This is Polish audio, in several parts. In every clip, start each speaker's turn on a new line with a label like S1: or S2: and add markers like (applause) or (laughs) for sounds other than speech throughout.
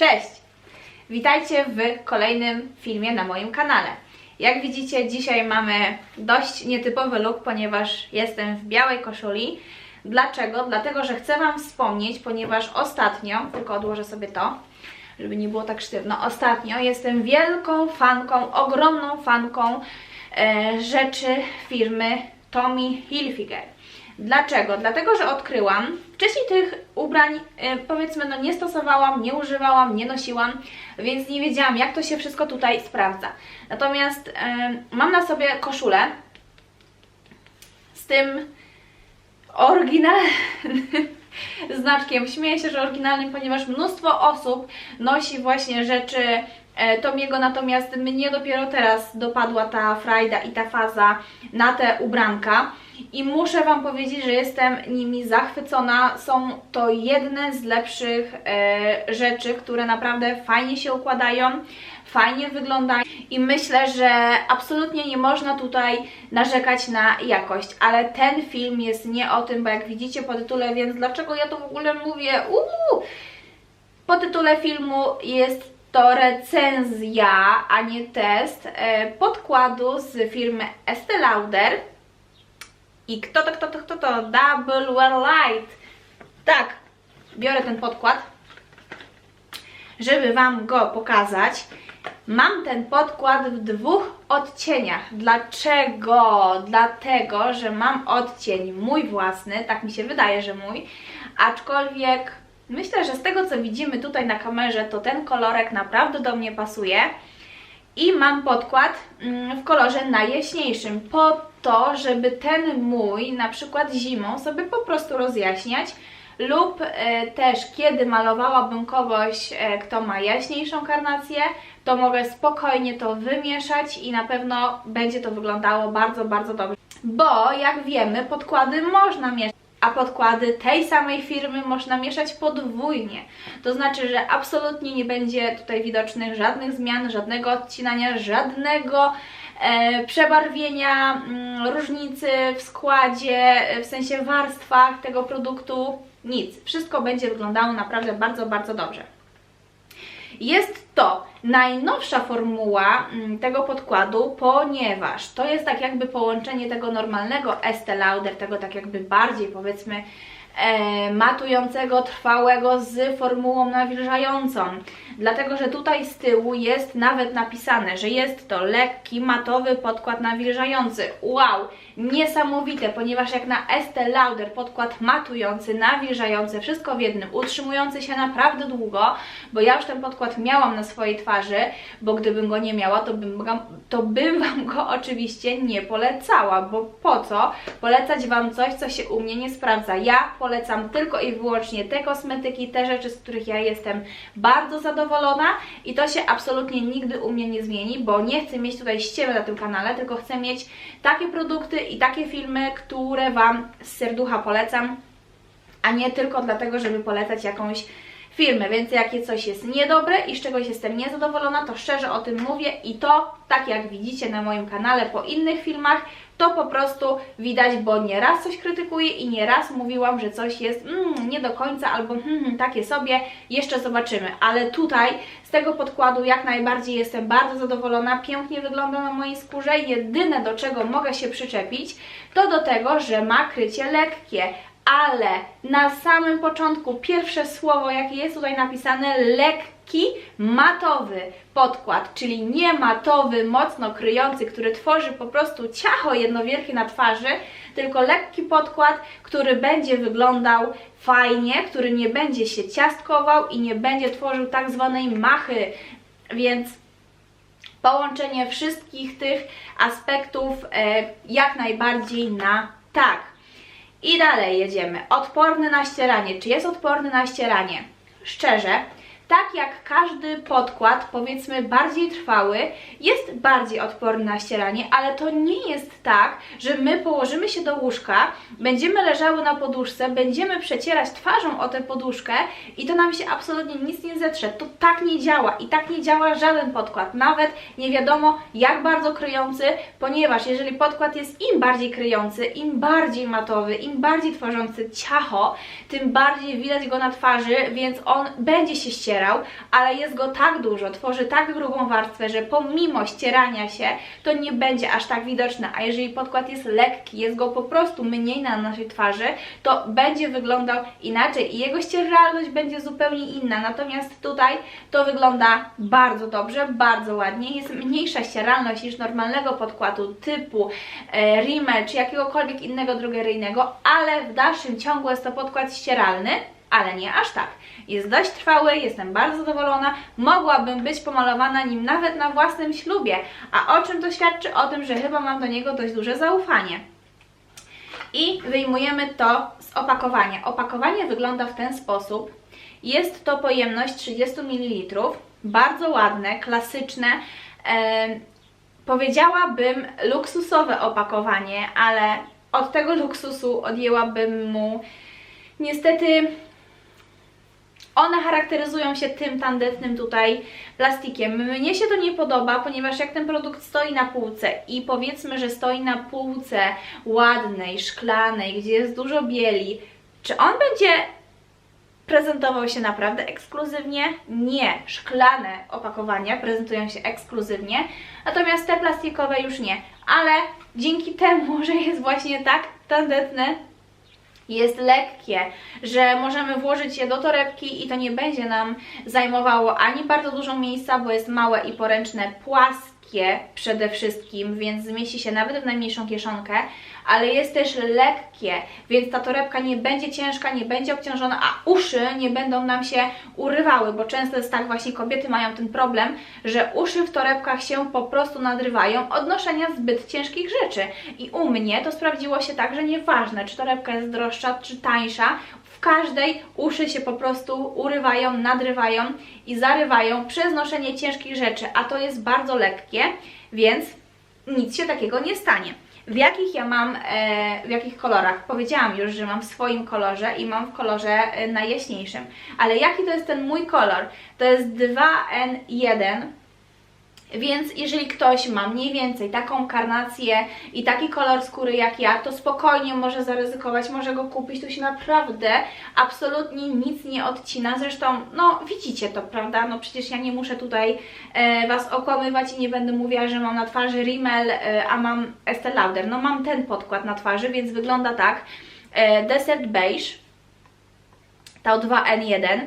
S1: Cześć! Witajcie w kolejnym filmie na moim kanale. Jak widzicie, dzisiaj mamy dość nietypowy look, ponieważ jestem w białej koszuli. Dlaczego? Dlatego, że chcę Wam wspomnieć, ponieważ ostatnio, tylko odłożę sobie to, żeby nie było tak sztywno, ostatnio jestem wielką fanką, ogromną fanką e, rzeczy firmy Tommy Hilfiger. Dlaczego? Dlatego, że odkryłam, wcześniej tych ubrań e, powiedzmy no nie stosowałam, nie używałam, nie nosiłam, więc nie wiedziałam jak to się wszystko tutaj sprawdza. Natomiast e, mam na sobie koszulę z tym oryginalnym (laughs) znaczkiem. Śmieję się, że oryginalnym, ponieważ mnóstwo osób nosi właśnie rzeczy e, Tomiego, natomiast mnie dopiero teraz dopadła ta frajda i ta faza na te ubranka i muszę Wam powiedzieć, że jestem nimi zachwycona. Są to jedne z lepszych e, rzeczy, które naprawdę fajnie się układają, fajnie wyglądają i myślę, że absolutnie nie można tutaj narzekać na jakość, ale ten film jest nie o tym, bo jak widzicie po tytule, więc dlaczego ja to w ogóle mówię? Uuu! Po tytule filmu jest to recenzja, a nie test e, podkładu z firmy Estee Lauder. I kto to, kto to, kto to? Double Wear Light. Tak, biorę ten podkład, żeby Wam go pokazać. Mam ten podkład w dwóch odcieniach. Dlaczego? Dlatego, że mam odcień mój własny, tak mi się wydaje, że mój, aczkolwiek myślę, że z tego co widzimy tutaj na kamerze, to ten kolorek naprawdę do mnie pasuje. I mam podkład mm, w kolorze najjaśniejszym, po to, żeby ten mój na przykład zimą sobie po prostu rozjaśniać lub e, też kiedy malowałabym kogoś, e, kto ma jaśniejszą karnację, to mogę spokojnie to wymieszać i na pewno będzie to wyglądało bardzo, bardzo dobrze. Bo jak wiemy, podkłady można mieszać a podkłady tej samej firmy można mieszać podwójnie. To znaczy, że absolutnie nie będzie tutaj widocznych żadnych zmian, żadnego odcinania, żadnego e, przebarwienia, mm, różnicy w składzie, w sensie warstwach tego produktu. Nic. Wszystko będzie wyglądało naprawdę bardzo, bardzo dobrze. Jest to najnowsza formuła mm, tego podkładu, ponieważ to jest tak jakby połączenie tego normalnego Estee Lauder, tego tak jakby bardziej powiedzmy matującego, trwałego z formułą nawilżającą. Dlatego, że tutaj z tyłu jest nawet napisane, że jest to lekki, matowy podkład nawilżający. Wow! Niesamowite, ponieważ jak na Estee Lauder podkład matujący, nawilżający, wszystko w jednym, utrzymujący się naprawdę długo, bo ja już ten podkład miałam na swojej twarzy, bo gdybym go nie miała, to bym, to bym Wam go oczywiście nie polecała, bo po co polecać Wam coś, co się u mnie nie sprawdza. Ja polecam tylko i wyłącznie te kosmetyki, te rzeczy, z których ja jestem bardzo zadowolona i to się absolutnie nigdy u mnie nie zmieni, bo nie chcę mieć tutaj ściemy na tym kanale, tylko chcę mieć takie produkty i takie filmy, które Wam z serducha polecam, a nie tylko dlatego, żeby polecać jakąś firmę, więc jakie coś jest niedobre i z czegoś jestem niezadowolona, to szczerze o tym mówię i to, tak jak widzicie na moim kanale po innych filmach, to po prostu widać, bo nieraz coś krytykuję i nieraz mówiłam, że coś jest mm, nie do końca albo hmm, takie sobie, jeszcze zobaczymy, ale tutaj z tego podkładu jak najbardziej jestem bardzo zadowolona, pięknie wygląda na mojej skórze, jedyne do czego mogę się przyczepić, to do tego, że ma krycie lekkie, ale na samym początku pierwsze słowo, jakie jest tutaj napisane, lekki, matowy podkład, czyli nie matowy, mocno kryjący, który tworzy po prostu ciacho jedno wielkie na twarzy, tylko lekki podkład, który będzie wyglądał fajnie, który nie będzie się ciastkował i nie będzie tworzył tak zwanej machy, więc połączenie wszystkich tych aspektów e, jak najbardziej na tak. I dalej jedziemy. Odporny na ścieranie. Czy jest odporny na ścieranie? Szczerze, tak jak każdy podkład, powiedzmy bardziej trwały, jest bardziej odporny na ścieranie, ale to nie jest tak, że my położymy się do łóżka, będziemy leżały na poduszce, będziemy przecierać twarzą o tę poduszkę i to nam się absolutnie nic nie zetrze. To tak nie działa i tak nie działa żaden podkład, nawet nie wiadomo jak bardzo kryjący, ponieważ jeżeli podkład jest im bardziej kryjący, im bardziej matowy, im bardziej tworzący ciacho, tym bardziej widać go na twarzy, więc on będzie się ścierał ścierał, ale jest go tak dużo, tworzy tak grubą warstwę, że pomimo ścierania się to nie będzie aż tak widoczne, a jeżeli podkład jest lekki, jest go po prostu mniej na naszej twarzy, to będzie wyglądał inaczej i jego ścieralność będzie zupełnie inna, natomiast tutaj to wygląda bardzo dobrze, bardzo ładnie, jest mniejsza ścieralność niż normalnego podkładu typu e, Rimmel czy jakiegokolwiek innego drogeryjnego, ale w dalszym ciągu jest to podkład ścieralny, ale nie aż tak. Jest dość trwały, jestem bardzo zadowolona, mogłabym być pomalowana nim nawet na własnym ślubie, a o czym to świadczy? O tym, że chyba mam do niego dość duże zaufanie. I wyjmujemy to z opakowania. Opakowanie wygląda w ten sposób. Jest to pojemność 30 ml, bardzo ładne, klasyczne, e, powiedziałabym luksusowe opakowanie, ale od tego luksusu odjęłabym mu niestety one charakteryzują się tym tandetnym tutaj plastikiem. Mnie się to nie podoba, ponieważ jak ten produkt stoi na półce i powiedzmy, że stoi na półce ładnej, szklanej, gdzie jest dużo bieli, czy on będzie prezentował się naprawdę ekskluzywnie? Nie. Szklane opakowania prezentują się ekskluzywnie, natomiast te plastikowe już nie. Ale dzięki temu, (laughs) że jest właśnie tak tandetne, jest lekkie, że możemy włożyć je do torebki i to nie będzie nam zajmowało ani bardzo dużo miejsca, bo jest małe i poręczne, płaskie przede wszystkim, więc zmieści się nawet w najmniejszą kieszonkę, ale jest też lekkie, więc ta torebka nie będzie ciężka, nie będzie obciążona, a uszy nie będą nam się urywały, bo często jest tak, właśnie kobiety mają ten problem, że uszy w torebkach się po prostu nadrywają od noszenia zbyt ciężkich rzeczy. I u mnie to sprawdziło się tak, że nieważne, czy torebka jest droższa, czy tańsza, w każdej uszy się po prostu urywają, nadrywają i zarywają przez noszenie ciężkich rzeczy, a to jest bardzo lekkie, więc nic się takiego nie stanie. W jakich ja mam, e, w jakich kolorach? Powiedziałam już, że mam w swoim kolorze i mam w kolorze e, najjaśniejszym. Ale jaki to jest ten mój kolor? To jest 2N1 więc jeżeli ktoś ma mniej więcej taką karnację i taki kolor skóry jak ja, to spokojnie może zaryzykować, może go kupić. Tu się naprawdę absolutnie nic nie odcina. Zresztą, no widzicie to, prawda? No przecież ja nie muszę tutaj e, Was okłamywać i nie będę mówiła, że mam na twarzy Rimmel, e, a mam Estee Lauder. No mam ten podkład na twarzy, więc wygląda tak. E, Desert Beige, Tau 2N1.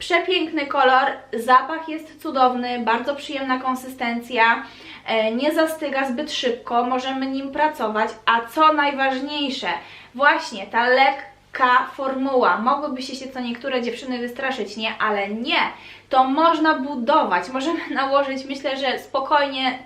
S1: Przepiękny kolor, zapach jest cudowny, bardzo przyjemna konsystencja, e, nie zastyga zbyt szybko, możemy nim pracować, a co najważniejsze, właśnie ta lekka formuła, mogłyby się co niektóre dziewczyny wystraszyć, nie, ale nie, to można budować, możemy (laughs) nałożyć myślę, że spokojnie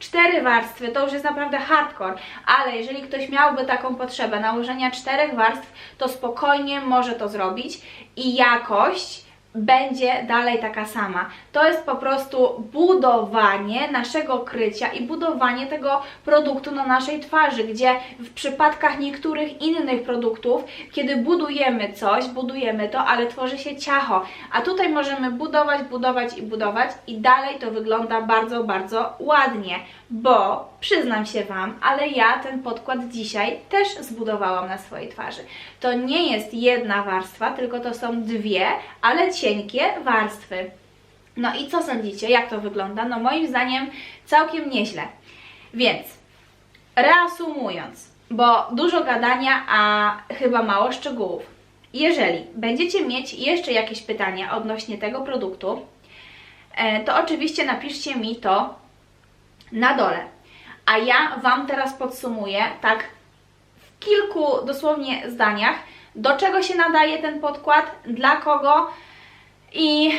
S1: 3-4 warstwy, to już jest naprawdę hardcore, ale jeżeli ktoś miałby taką potrzebę nałożenia czterech warstw, to spokojnie może to zrobić i jakość będzie dalej taka sama. To jest po prostu budowanie naszego krycia i budowanie tego produktu na naszej twarzy, gdzie w przypadkach niektórych innych produktów, kiedy budujemy coś, budujemy to, ale tworzy się ciacho, a tutaj możemy budować, budować i budować i dalej to wygląda bardzo, bardzo ładnie, bo przyznam się Wam, ale ja ten podkład dzisiaj też zbudowałam na swojej twarzy. To nie jest jedna warstwa, tylko to są dwie, ale cienkie warstwy. No i co sądzicie? Jak to wygląda? No moim zdaniem całkiem nieźle. Więc reasumując, bo dużo gadania, a chyba mało szczegółów. Jeżeli będziecie mieć jeszcze jakieś pytania odnośnie tego produktu, e, to oczywiście napiszcie mi to na dole. A ja Wam teraz podsumuję tak w kilku dosłownie zdaniach, do czego się nadaje ten podkład, dla kogo i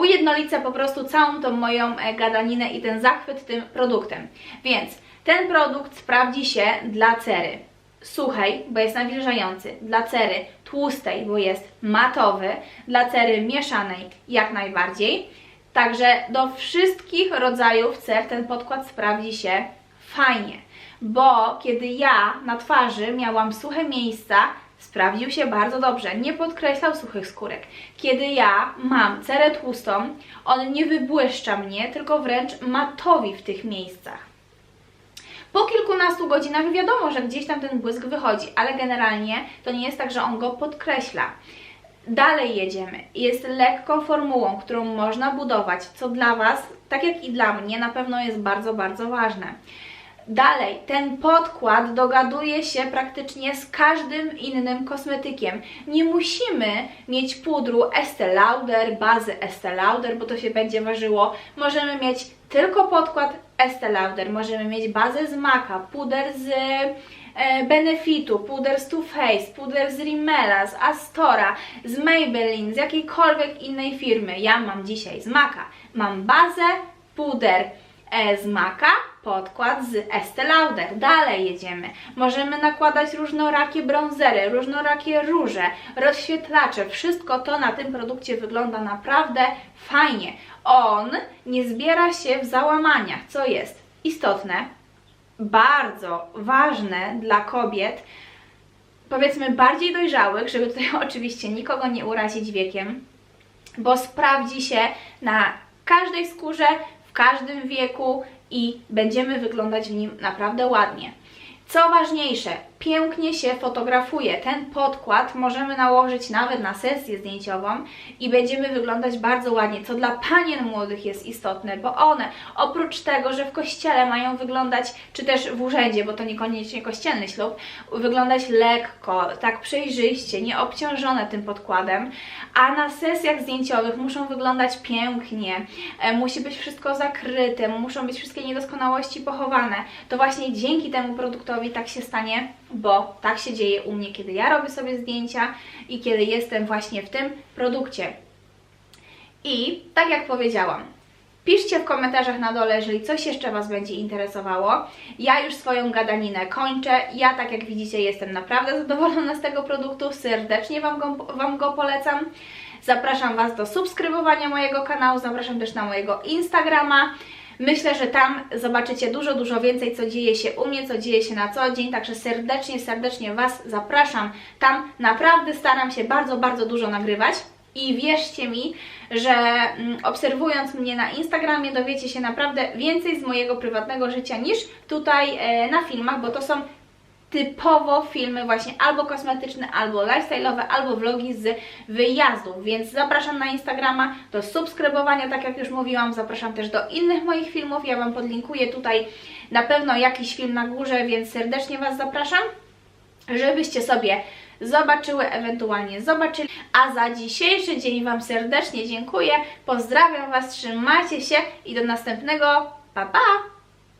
S1: ujednolicę po prostu całą tą moją e, gadaninę i ten zachwyt tym produktem. Więc ten produkt sprawdzi się dla cery suchej, bo jest nawilżający, dla cery tłustej, bo jest matowy, dla cery mieszanej jak najbardziej. Także do wszystkich rodzajów cer ten podkład sprawdzi się fajnie, bo kiedy ja na twarzy miałam suche miejsca, sprawdził się bardzo dobrze, nie podkreślał suchych skórek. Kiedy ja mam cerę tłustą, on nie wybłyszcza mnie, tylko wręcz matowi w tych miejscach. Po kilkunastu godzinach wiadomo, że gdzieś tam ten błysk wychodzi, ale generalnie to nie jest tak, że on go podkreśla. Dalej jedziemy. Jest lekką formułą, którą można budować, co dla Was, tak jak i dla mnie, na pewno jest bardzo, bardzo ważne. Dalej, ten podkład dogaduje się praktycznie z każdym innym kosmetykiem. Nie musimy mieć pudru Estee Lauder, bazy Estee Lauder, bo to się będzie ważyło. Możemy mieć tylko podkład Estee Lauder, możemy mieć bazę z Maca, puder z e, Benefitu, puder z Too Faced, puder z Rimmela, z Astora, z Maybelline, z jakiejkolwiek innej firmy. Ja mam dzisiaj z Maca. Mam bazę, puder z Maca, podkład z Estee Lauder. Dalej jedziemy. Możemy nakładać różnorakie bronzery, różnorakie róże, rozświetlacze. Wszystko to na tym produkcie wygląda naprawdę fajnie. On nie zbiera się w załamaniach, co jest istotne, bardzo ważne dla kobiet, powiedzmy bardziej dojrzałych, żeby tutaj (laughs) oczywiście nikogo nie urazić wiekiem, bo sprawdzi się na każdej skórze, w każdym wieku i będziemy wyglądać w nim naprawdę ładnie. Co ważniejsze, pięknie się fotografuje. Ten podkład możemy nałożyć nawet na sesję zdjęciową i będziemy wyglądać bardzo ładnie, co dla panien młodych jest istotne, bo one oprócz tego, że w kościele mają wyglądać, czy też w urzędzie, bo to niekoniecznie kościelny ślub, wyglądać lekko, tak przejrzyście, nieobciążone tym podkładem, a na sesjach zdjęciowych muszą wyglądać pięknie, e, musi być wszystko zakryte, muszą być wszystkie niedoskonałości pochowane. To właśnie dzięki temu produktowi tak się stanie, bo tak się dzieje u mnie, kiedy ja robię sobie zdjęcia i kiedy jestem właśnie w tym produkcie. I tak jak powiedziałam, piszcie w komentarzach na dole, jeżeli coś jeszcze Was będzie interesowało. Ja już swoją gadaninę kończę. Ja, tak jak widzicie, jestem naprawdę zadowolona z tego produktu. Serdecznie Wam go, wam go polecam. Zapraszam Was do subskrybowania mojego kanału, zapraszam też na mojego Instagrama. Myślę, że tam zobaczycie dużo, dużo więcej, co dzieje się u mnie, co dzieje się na co dzień, także serdecznie, serdecznie Was zapraszam. Tam naprawdę staram się bardzo, bardzo dużo nagrywać. I wierzcie mi, że mm, obserwując mnie na Instagramie dowiecie się naprawdę więcej z mojego prywatnego życia niż tutaj e, na filmach, bo to są typowo filmy właśnie albo kosmetyczne, albo lifestyle'owe, albo vlogi z wyjazdów, więc zapraszam na Instagrama do subskrybowania, tak jak już mówiłam, zapraszam też do innych moich filmów, ja Wam podlinkuję tutaj na pewno jakiś film na górze, więc serdecznie Was zapraszam, żebyście sobie zobaczyły, ewentualnie zobaczyli. A za dzisiejszy dzień Wam serdecznie dziękuję, pozdrawiam Was, trzymajcie się i do następnego, pa pa!